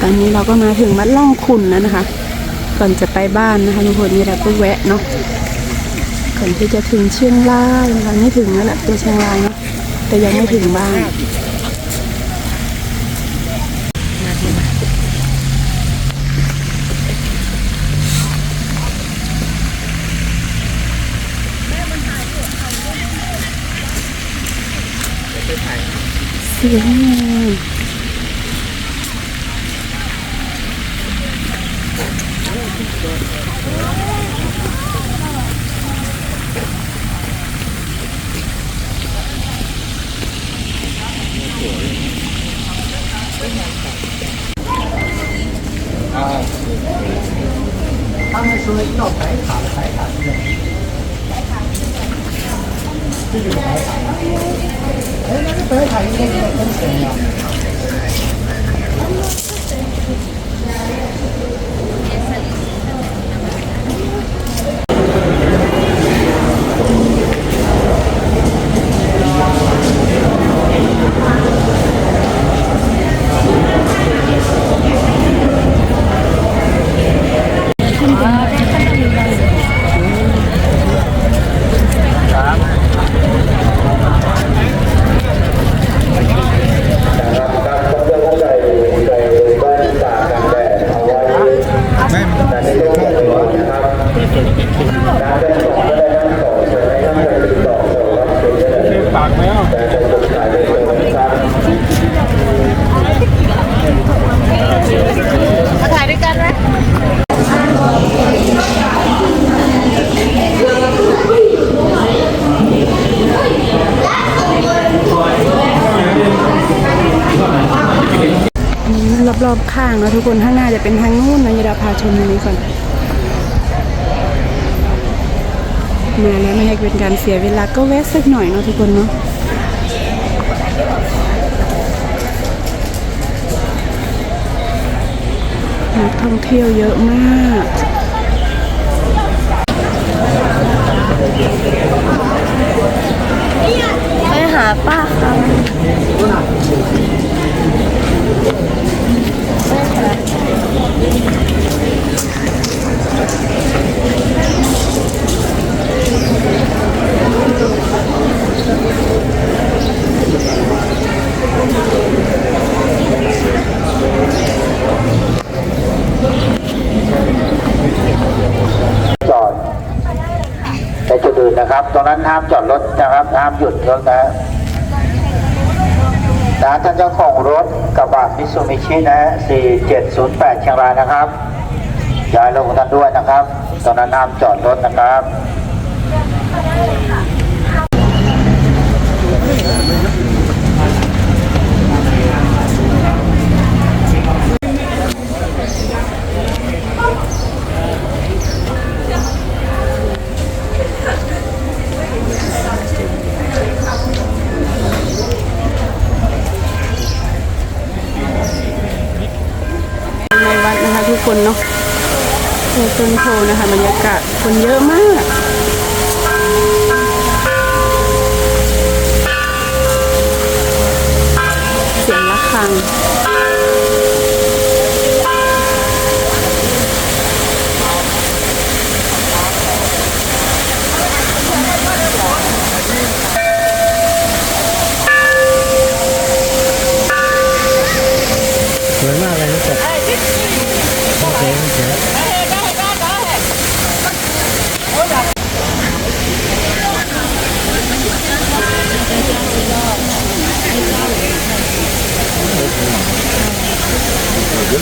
ตอนนี้เราก็มาถึงวัดล่องขุนแล้วนะคะ ก่อนจะไปบ้านนะคะทุกคนนี่เราก็แวะเนาะก่อนที่จะถึงเชียงรายนะคะนี่ถึงแล้วแหละตัวเชียงรายเนาะแต่ยังไม่ถึงบ้านเสียง 啊，刚才说的，到白塔的白塔是在。这就是白塔。哎，那这白塔应该是在喷水啊。 รอบๆข้างนะทุกคนข้างหน้าจะเป็นทางนู้นนะยดาพาชมตรงนี้ก่อนมาแล้วไม่ให้เป็นการเสียเวลาก็แวะสักหน่อยเนาะทุกคนเนาะนักท่องเที่ยวเยอะมาก ไปหาป้าครับ จอด ในจุดอื่นนะครับ ตรงนั้นห้ามจอดรถนะครับห้ามหยุดรถนะนะท่านเจ้าของรถกระบะมิซูมิชินะ4708เชียงรายนะครับย้ายลงท่านด้วยนะครับ ตอนนั้นห้ามจอดรถนะครับ เนาะโอ้ต้นโทนะคะบรรยากาศคนเยอะมากเสียงะระฆัง สวยมากเลยนะแต่โอเคโอเค นี่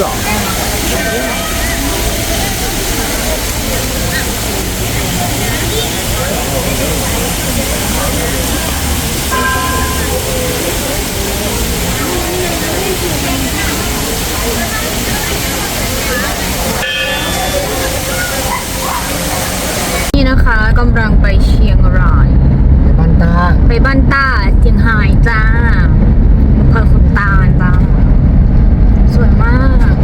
นะคะกำลังไปเชียงรายไปบ้านตาไปบ้านตาเจียงไฮ้จ้าพอคุณตาลจ้าวยมาก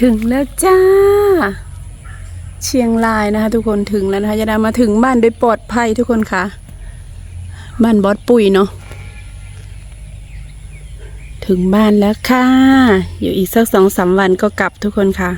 ถึงแล้วจ้า เชียงรายนะคะทุกคนถึงแล้วนะคะยาดามาถึงบ้านโดยปลอดภัยทุกคนค่ะ บ้านบอสปุ๋ยเนาะถึงบ้านแล้วค่ะ อยู่อีกสักสองสามวันก็กลับทุกคนค่ะ